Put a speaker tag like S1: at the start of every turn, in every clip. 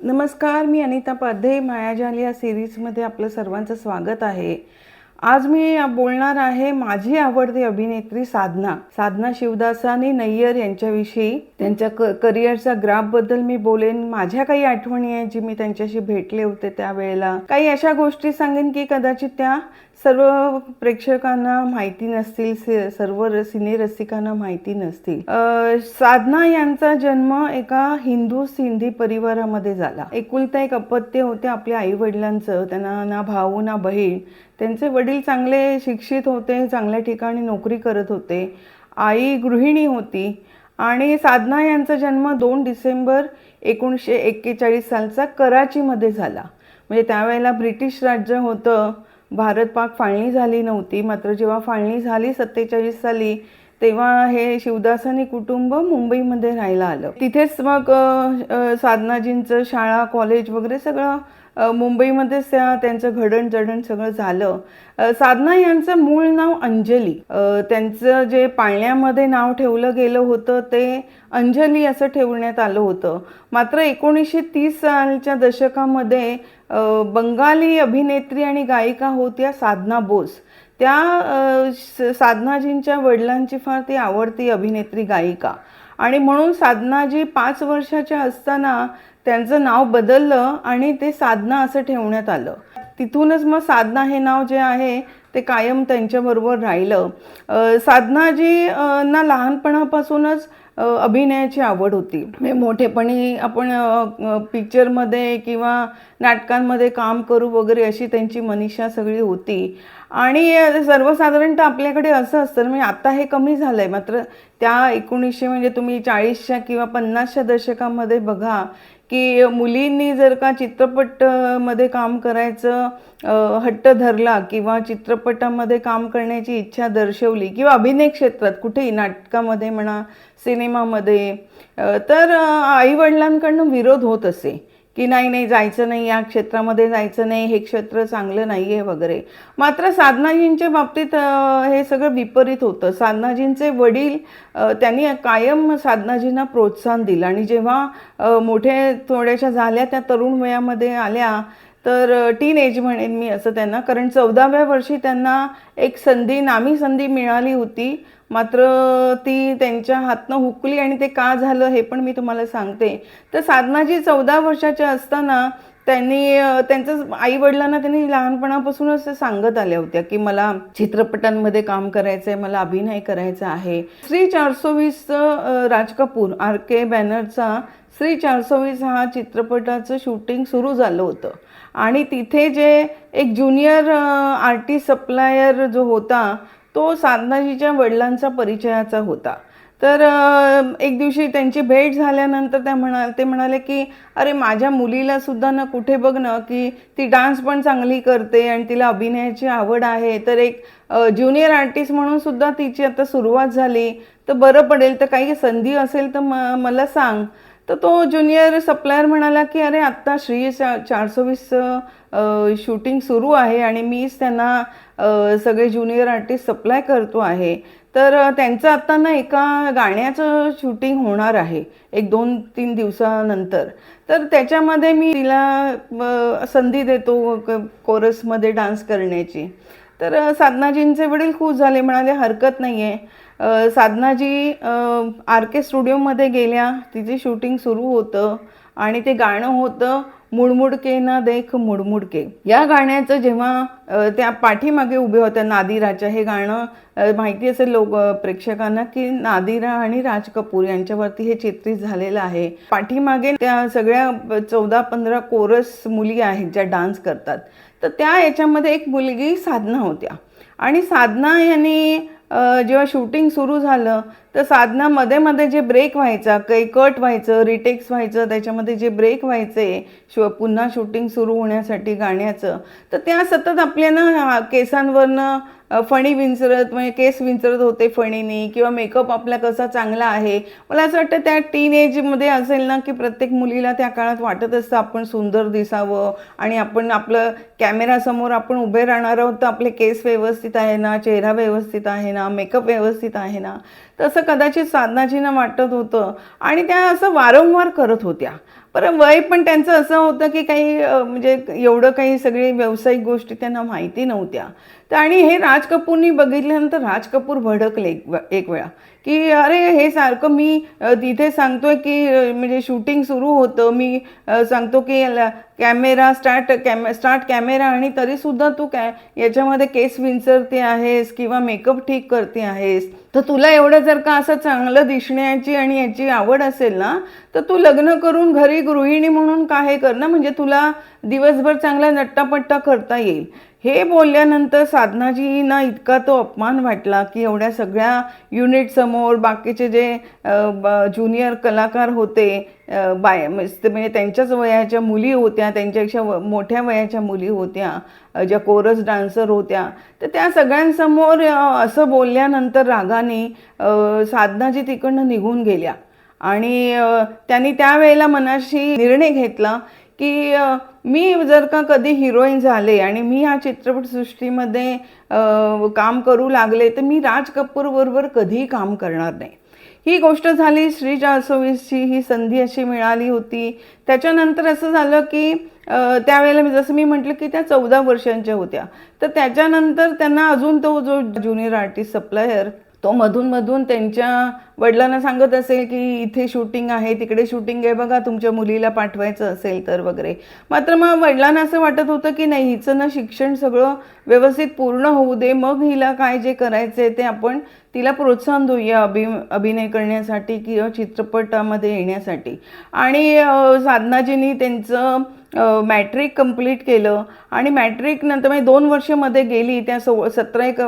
S1: नमस्कार मी अनिता पाध्ये. मायाजाल या सिरीजमध्ये आपलं सर्वांचं स्वागत आहे. आज मी बोलणार आहे माझी आवडती अभिनेत्री साधना. साधना शिवदासानी नय्यर यांच्याविषयी. त्यांच्या क करिअरच्या ग्राफबद्दल मी बोलेन. माझ्या काही आठवणी आहेत जी मी त्यांच्याशी भेटले होते त्यावेळेला. काही अशा गोष्टी सांगेन की कदाचित त्या सर्व प्रेक्षकांना माहिती नसतील सर्व र- सिने रसिकांना माहिती नसतील. साधना यांचा जन्म एका हिंदू सिंधी परिवारामध्ये झाला. एकुलता एक अपत्य होते आपल्या आई वडिलांचं त्यांना ना भाऊ ना बहीण. त्यांचे वडील चांगले शिक्षित होते चांगल्या ठिकाणी नोकरी करत होते. आई गृहिणी होती. आणि साधना यांचा जन्म दोन डिसेंबर एकोणीसशे एक्केचाळीस सालचा कराचीमध्ये झाला. म्हणजे त्यावेळेला ब्रिटिश राज्य होतं. भारत पाक फाळणी झाली नव्हती. मात्र जेव्हा फाळणी झाली सत्तेचाळीस साली तेव्हा हे शिवदासानी कुटुंब मुंबईमध्ये राहायला आलं. तिथेच मग साधनाजींचं शाळा कॉलेज वगैरे सगळं मुंबईमध्येच त्या त्यांचं घडण जडण सगळं झालं. साधना यांचं मूळ नाव अंजली. त्यांचं जे पाळण्यामध्ये नाव ठेवलं गेलं होतं ते अंजली असं ठेवण्यात आलं होतं. मात्र एकोणीसशे तीस सालच्या दशकामध्ये बंगाली अभिनेत्री आणि गायिका होत्या साधना बोस. त्या साधनाजींच्या वडिलांची फार ती आवडती अभिनेत्री गायिका. आणि म्हणून साधनाजी पाच वर्षाच्या असताना त्यांचं नाव बदललं आणि ते साधना असं ठेवण्यात आलं. तिथूनच मग साधना हे नाव जे आहे ते कायम त्यांच्याबरोबर राहिलं. साधना साधनाजी ना लहानपणापासूनच अभिनयाची आवड होती. म्हणजे मोठेपणी आपण पिक्चरमध्ये किंवा नाटकांमध्ये काम करू वगैरे अशी त्यांची मनीषा सगळी होती. आणि सर्वसाधारणतः आपल्याकडे असं असतं म्हणजे आता हे कमी झालं आहे मात्र त्या एकोणीसशे म्हणजे तुम्ही चाळीसच्या किंवा पन्नासच्या दशकामध्ये बघा की मुलींनी जर का चित्रपटमध्ये काम करायचं हट्ट धरला किंवा चित्रपटामध्ये काम करण्याची इच्छा दर्शवली किंवा अभिनय क्षेत्रात कुठेही नाटकामध्ये म्हणा सिनेमामध्ये. तर आईवडिलांकडनं विरोध होत असे की नाही नाही जायचं नाही या क्षेत्रामध्ये जायचं नाही हे क्षेत्र चांगलं नाही आहे वगैरे. मात्र साधनाजींच्या बाबतीत हे सगळं विपरीत होतं. साधनाजींचे वडील त्यांनी कायम साधनाजींना प्रोत्साहन दिलं. आणि जेव्हा मोठे थोड्याशा झाल्या त्या तरुण वयामध्ये आल्या तर टीन एज म्हणेन मी असं त्यांना. कारण चौदाव्या वर्षी त्यांना एक संधी नामी संधी मिळाली होती. मात्र ती त्यांच्या हातनं हुकली आणि ते का झालं हे पण मी तुम्हाला सांगते. तर साधनाजी चौदा वर्षाच्या असताना त्यांनी त्यांचं आई वडिलांना त्यांनी लहानपणापासूनच सांगत आल्या होत्या की मला चित्रपटांमध्ये काम करायचं आहे मला अभिनय करायचा आहे. श्री चारसो वीसचं राज कपूर आर के बॅनरचा श्री चारसो वीस हा चित्रपटाचं शूटिंग सुरू झालं होतं. आणि तिथे जे एक ज्युनियर आर्टिस्ट सप्लायर जो होता तो साधनाजीच्या वडिलांचा परिचयाचा होता. तर एक दिवशी त्यांची भेट झाल्यानंतर त्या म्हणा ते म्हणाले की अरे माझ्या मुलीला सुद्धा ना कुठे बघ ना की ती डान्स पण चांगली करते आणि तिला अभिनयाची आवड आहे. तर एक ज्युनियर आर्टिस्ट म्हणून सुद्धा तिची आता सुरुवात झाली. तर बरं पडेल तर काही संधी असेल तर म मला सांग. तर तो ज्युनियर सप्लायर म्हणाला की अरे आत्ता श्री चा चारसो वीसचं शूटिंग सुरू आहे आणि मीच त्यांना सगळे ज्युनियर आर्टिस्ट सप्लाय करतो आहे. तर त्यांचं आत्ता ना एका गाण्याचं शूटिंग होणार आहे एक दोन तीन दिवसानंतर. तर त्याच्यामध्ये मी तिला संधी देतो कोरसमध्ये डान्स करण्याची. तर साधनाजींचे वडील खुश झाले म्हणाले हरकत नाही आहे साधनाजी आर के स्टुडिओमध्ये गेल्या तिचे शूटिंग सुरू होतं आणि ते गाणं होतं मुडमुडके ना देख मुडमुडके. या गाण्याचं जेव्हा त्या पाठीमागे उभे होत्या नादिराच्या हे गाणं माहिती असेल लोक प्रेक्षकांना की नादिरा आणि राज कपूर यांच्यावरती हे चित्रित झालेलं आहे. पाठीमागे त्या सगळ्या चौदा पंधरा कोरस मुली आहेत ज्या डान्स करतात. तर त्या याच्यामध्ये एक मुलगी साधना होत्या. आणि साधना यांनी जेव्हा शूटिंग सुरू झालं तर साधना मध्ये मध्ये जे ब्रेक व्हायचा काही कट व्हायचं रिटेक्स व्हायचं त्याच्यामध्ये जे ब्रेक व्हायचे शो पुन्हा शूटिंग सुरू होण्यासाठी गाण्याचं तर त्या सतत आपल्याला केसांवरनं फणी विंचरत म्हणजे केस विंचरत होते फणीने किंवा मेकअप आपला कसा चांगला आहे. मला असं वाटतं त्या टीन एजमध्ये असेल ना की प्रत्येक मुलीला त्या काळात वाटत असतं आपण सुंदर दिसावं आणि आपण आपलं कॅमेरासमोर आपण उभे राहणार आहोत तर आपले केस व्यवस्थित आहे ना चेहरा व्यवस्थित आहे ना मेकअप व्यवस्थित आहे ना. तसं कदाचित साधनाजींना वाटत होतं. आणि त्या असं वारंवार करत होत्या. पर वय पण त्यांचं असं होतं की काही म्हणजे एवढं काही सगळी व्यावसायिक गोष्टी त्यांना माहिती नव्हत्या. तर आणि हे राज कपूरनी बघितल्यानंतर राज कपूर भडकले एक एक वेळा. की अरे हे सारखं मी तिथे सांगतोय की म्हणजे शूटिंग सुरू होतं. मी सांगतो की camera start camera start camera आणि तरीसुद्धा तू कॅ याच्यामध्ये केस विंचरते आहेस किंवा मेकअप ठीक करते आहेस. तर तुला एवढं जर का असं चांगलं दिसण्याची आणि याची आवड असेल ना तर तू लग्न करून घरी गृहिणी म्हणून काय कर ना. म्हणजे तुला दिवसभर चांगला नट्टापट्टा करता येईल. हे बोलल्यानंतर साधनाजींना इतका तो अपमान वाटला की एवढ्या सगळ्या युनिटसमोर बाकीचे जे ज्युनियर कलाकार होते बाय म्हणजे म्हणजे त्यांच्याच वयाच्या मुली होत्या त्यांच्यापेक्षा व- मोठ्या वयाच्या मुली होत्या ज्या कोरस डान्सर होत्या. तर त्या सगळ्यांसमोर असं बोलल्यानंतर रागाने साधनाजी तिकडनं निघून गेल्या. आणि त्यांनी त्यावेळेला मनाशी निर्णय घेतला की मी जर का कधी हिरोईन झाले आणि मी ह्या चित्रपटसृष्टीमध्ये काम करू लागले तर मी राज कपूरबरोबर कधीही काम करणार नाही. ही गोष्ट झाली श्री जासोवीसची ही संधी अशी मिळाली होती. त्याच्यानंतर असं झालं की त्यावेळेला मी जसं मी म्हटलं की त्या चौदा वर्षांच्या होत्या. तर त्याच्यानंतर त्यांना अजून तो जो ज्युनियर आर्टिस्ट सप्लायर तो मधून मधून त्यांच्या वडिलांना सांगत असेल की इथे शूटिंग आहे तिकडे शूटिंग आहे बघा तुमच्या मुलीला पाठवायचं असेल तर वगैरे. मात्र मग वडिलांना असं वाटत होतं की नाही हिचं ना शिक्षण सगळं व्यवस्थित पूर्ण होऊ दे मग हिला काय जे करायचं आहे ते आपण तिला प्रोत्साहन देऊया अभि अभिनय करण्यासाठी किंवा चित्रपटामध्ये येण्यासाठी. आणि साधनाजींनी त्यांचं मॅट्रिक कंप्लीट केलं. आणि मॅट्रिक नंतर म्हणजे दोन वर्षामध्ये गेली. त्या सो सतरा एक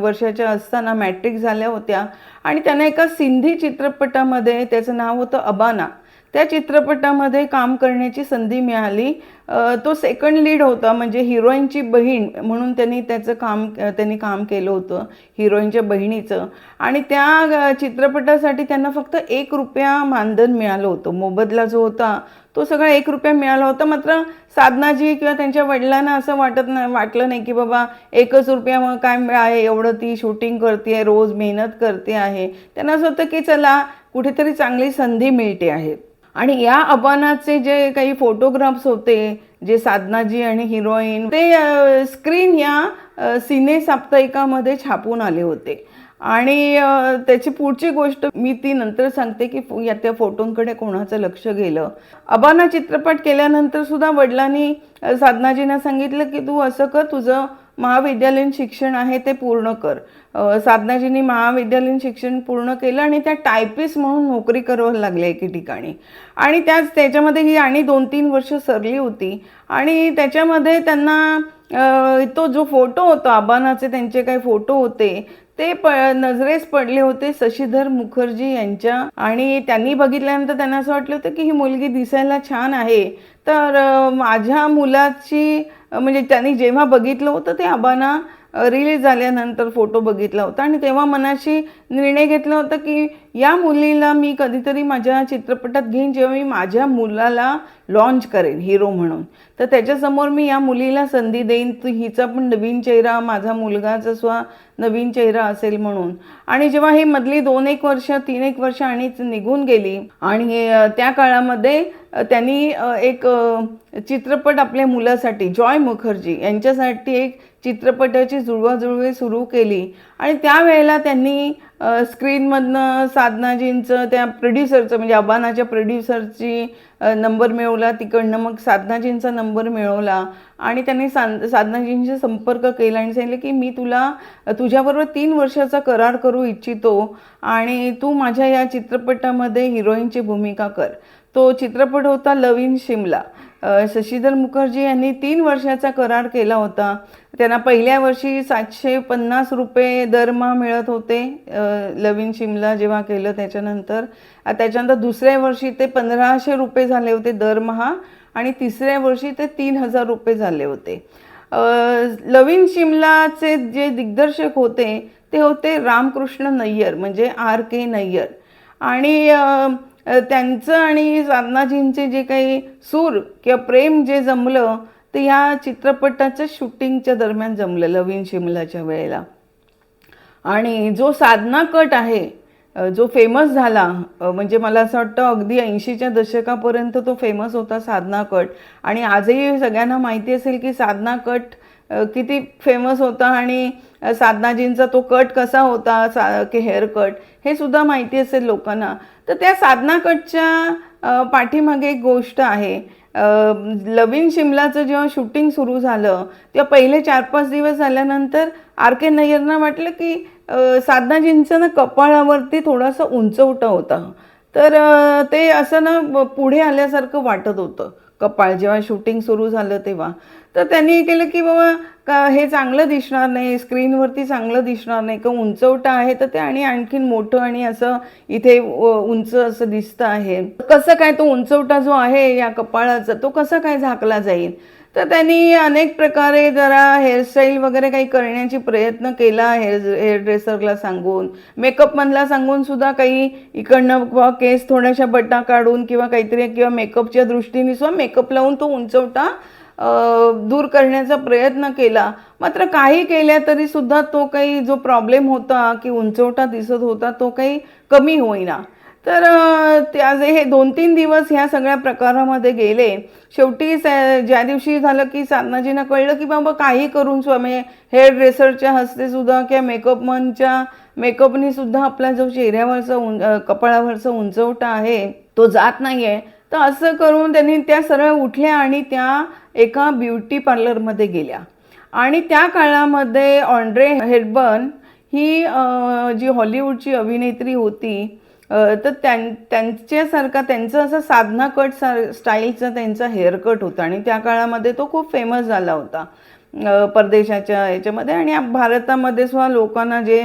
S1: वर्षाच्या असताना मॅट्रिक झाल्या होत्या. आणि त्यांना एका सिंधी चित्रपटामध्ये त्याचं नाव होतं अबाना. त्या चित्रपटामध्ये काम करण्याची संधी मिळाली. तो सेकंड लीड होता म्हणजे हिरोईनची बहीण म्हणून त्यांनी त्याचं काम त्यांनी काम केलं होतं हिरोईनच्या बहिणीचं. आणि त्या चित्रपटासाठी त्यांना फक्त एक रुपया मानधन मिळालं होतं. मोबदला जो होता तो सगळा एक रुपया मिळाला होता. मात्र साधनाजी किंवा त्यांच्या वडिलांना असं वाटत नाही वाटलं नाही की बाबा एकच रुपया मग काय आहे एवढं ती शूटिंग करते रोज मेहनत करते आहे. त्यांना असं होतं की चला कुठेतरी चांगली संधी मिळते आहे. आणि या अबानाचे जे काही फोटोग्राफ्स होते जे साधनाजी आणि हिरोईन ते स्क्रीन या सिने साप्ताहिकामध्ये छापून आले होते. आणि त्याची पुढची गोष्ट मी ती नंतर सांगते की या त्या फोटोंकडे कोणाचं लक्ष गेलं. अबाना चित्रपट केल्यानंतर सुद्धा वडिलांनी साधनाजींना सांगितलं की तू असं कर तुझं महाविद्यालयीन शिक्षण आहे ते पूर्ण कर. साधनाजींनी महाविद्यालयीन शिक्षण पूर्ण केलं आणि त्या टायपिस्ट म्हणून नोकरी करावं लागले एके ठिकाणी. आणि त्याच त्याच्यामध्ये ही आणि दोन तीन वर्ष सरली होती. आणि त्याच्यामध्ये त्यांना तो जो फोटो होता अबानाचे त्यांचे काही फोटो होते ते प नजरेस पडले होते शशीधर मुखर्जी यांच्या. आणि त्यांनी बघितल्यानंतर त्यांना असं वाटलं होतं की ही मुलगी दिसायला छान आहे. तर माझ्या मुलाची म्हणजे त्यांनी जेव्हा बघितलं होतं ते अबाना रिलीज झाल्यानंतर फोटो बघितला होता आणि तेव्हा मनाशी निर्णय घेतला होता की या मुलीला मी कधीतरी माझ्या चित्रपटात घेईन जेव्हा मी माझ्या मुलाला लॉन्च करेन हिरो म्हणून. तर त्याच्यासमोर मी या मुलीला संधी देईन हिचा पण नवीन चेहरा माझा मुलगाचा सुद्धा नवीन चेहरा असेल म्हणून. आणि जेव्हा हे मधली दोन एक वर्ष तीन एक वर्ष आणि निघून गेली आणि त्या काळामध्ये त्यांनी एक चित्रपट आपल्या मुलासाठी जॉय मुखर्जी यांच्यासाठी एक चित्रपटाची जुळवाजुळवी सुरू केली. आणि त्यावेळेला त्यांनी स्क्रीनमधनं साधनाजींचं त्या प्रोड्युसरचं म्हणजे अबानाच्या प्रोड्युसरची नंबर मिळवला तिकडनं मग साधनाजींचा नंबर मिळवला. आणि त्यांनी साध साधनाजींशी संपर्क केला आणि सांगितलं की मी तुला तुझ्याबरोबर तीन वर्षाचा करार करू इच्छितो आणि तू माझ्या या चित्रपटामध्ये हिरोईनची भूमिका कर. तो चित्रपट होता लव इन शिमला. शशीधर मुखर्जी यांनी तीन वर्षाचा करार केला होता. त्यांना पहिल्या वर्षी सातशे पन्नास रुपये दरमहा मिळत होते लवीन शिमला जेव्हा केलं त्याच्यानंतर. त्याच्यानंतर दुसऱ्या वर्षी ते पंधराशे रुपये झाले होते दरमहा आणि तिसऱ्या वर्षी ते तीन हजार रुपये झाले होते. लवीन शिमलाचे जे दिग्दर्शक होते ते होते रामकृष्ण नय्यर म्हणजे आर के नय्यर. आणि त्यांचं आणि साधनाजींचे जे काही सूर किंवा प्रेम जे जमलं ते या चित्रपटाच्या शूटिंगच्या दरम्यान जमलं लवीन शिमलाच्या वेळेला. आणि जो साधना कट आहे जो फेमस झाला म्हणजे मला असं वाटतं अगदी ऐंशीच्या दशकापर्यंत तो फेमस होता साधना कट. आणि आजही सगळ्यांना माहिती असेल की साधना कट किती फेमस होता आणि साधनाजींचा तो कट कसा होता सा की हेअर कट हे सुद्धा माहिती असेल लोकांना. तर त्या साधनाकडच्या पाठीमागे एक गोष्ट आहे. लवीन शिमलाचं जेव्हा शूटिंग सुरू झालं तेव्हा पहिले चार पाच दिवस झाल्यानंतर आर के नय्यरना वाटलं की साधनाजींचं ना कपाळावरती थोडासा उंचवटा होता. तर ते असं ना पुढे आल्यासारखं वाटत होतं. कपाळ जेव्हा शूटिंग सुरू झालं तेव्हा. तर त्यांनी केलं की बाबा का हे चांगलं दिसणार नाही स्क्रीनवरती चांगलं दिसणार नाही का उंचवटा आहे तर ते आणि आणखीन मोठं आणि असं इथे उंच असं दिसतं आहे. कसं काय तो उंचवटा जो आहे या कपाळाचा तो कसा काय झाकला जाईल? तर त्यांनी अनेक प्रकारे जरा हेअरस्टाईल वगैरे काही करण्याची प्रयत्न केला हेअर हेअर ड्रेसरला सांगून मेकअपमधला सांगून सुद्धा काही इकडनं केस थोड्याशा बटा काढून किंवा काहीतरी किंवा मेकअपच्या दृष्टीने सुद्धा मेकअप लावून तो उंचवटा दूर करण्याचा प्रयत्न केला. मात्र काही केल्या तरी सुद्धा तो काही जो प्रॉब्लेम होता की उंचवटा दिसत होता तो काही कमी होईना. तर त्या जे हे दोन तीन दिवस ह्या सगळ्या प्रकारामध्ये गेले. शेवटी ज्या दिवशी झालं की साधनाजींना कळलं की बाबा काही करून स्वामी हेअर ड्रेसरच्या हस्ते सुद्धा किंवा मेकअप मनच्या मेकअपनी सुद्धा आपला जो चेहऱ्यावरचा उं कपाळावरचा उंचवटा आहे तो जात नाही आहे तर असं करून त्यांनी त्या सरळ उठल्या आणि त्या एका ब्युटी पार्लरमध्ये गेल्या. आणि त्या काळामध्ये ऑन्ड्रे हेडबर्न ही जी हॉलिवूडची अभिनेत्री होती तर त्यां त्यांच्यासारखा त्यांचं असं साधना कट सा स्टाईलचा त्यांचा हेअरकट होता आणि त्या काळामध्ये तो खूप फेमस झाला होता. परदेशाच्या याच्यामध्ये. आणि भारतामध्ये सुद्धा लोकांना जे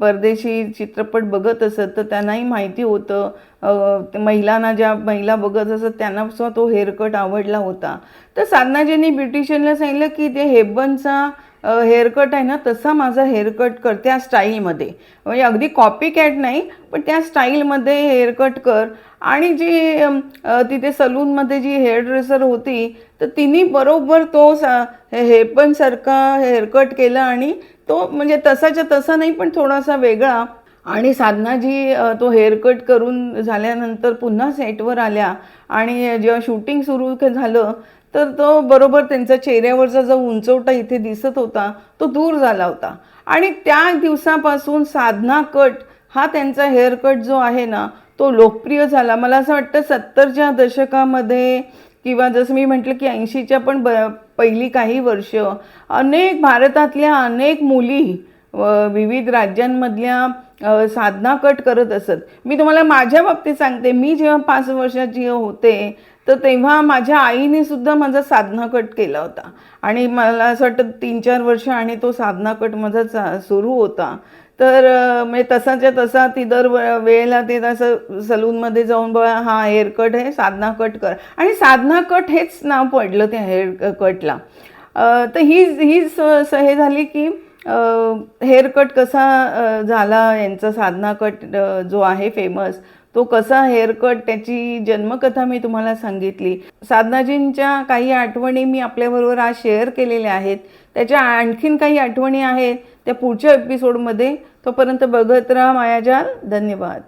S1: परदेशी चित्रपट बघत असत तर त्यांनाही माहिती होतं. महिलांना ज्या महिला बघत असत त्यांना सुद्धा तो हेअरकट आवडला होता. तर साधनाजींनी ब्युटिशियनला सांगितलं की ते हेबनचा हेअरकट आहे ना तसा माझा हेअरकट कर त्या स्टाईलमध्ये. म्हणजे अगदी कॉपी कॅट नाही पण त्या स्टाईलमध्ये हेअरकट कर. आणि जी तिथे सलूनमध्ये जी हेअर ड्रेसर होती तर तिने बरोबर तो सा हेपनसारखा हेअरकट केला आणि तो म्हणजे तसाच्या तसा नाही पण थोडासा वेगळा. आणि साधनाजी तो हेअरकट करून झाल्यानंतर पुन्हा सेटवर आल्या. आणि जेव्हा शूटिंग सुरू झालं तर तो बरोबर त्यांच्या चेहऱ्यावरचा जो उंचवटा इथे दिसत होता तो दूर झाला होता. आणि त्या दिवसापासून साधना कट हा त्यांचा हेअरकट जो आहे ना तो लोकप्रिय झाला. मला असं वाटतं सत्तरच्या दशकामध्ये किंवा जसं मी म्हटलं की ऐंशीच्या पण ब पहिली काही वर्ष अनेक भारतातल्या अनेक मुली विविध राज्यांमधल्या साधना कट करत असत. मी तुम्हाला माझ्या बाबतीत सांगते मी जेव्हा पाच वर्षाची होते तर तेव्हा माझ्या आईने सुद्धा माझा साधना कट केला होता. आणि मला असं वाटतं तीन चार वर्ष आणि तो साधना कट माझा चा सुरू होता. तर म्हणजे तसाच्या तसा ती दर वेळेला ते तसं सलूनमध्ये जाऊन बघा हा हेअर कट आहे साधना कट कर. आणि साधना कट हेच नाव पडलं त्या हेअर कटला. तर ही ही हे झाली की हेअर कट कसा झाला यांचा साधना कट जो आहे फेमस तो कसा हेअर कट त्याची जन्मकथा मी तुम्हाला सांगितली. साधनाजींच्या काही आठवणी मी आपल्याबरोबर आज शेअर केलेल्या आहेत. त्याच्या आणखीन काही आठवणी आहेत त्या पुढच्या एपिसोडमध्ये तोपर्यंत बघत राहा मायाजाल. धन्यवाद.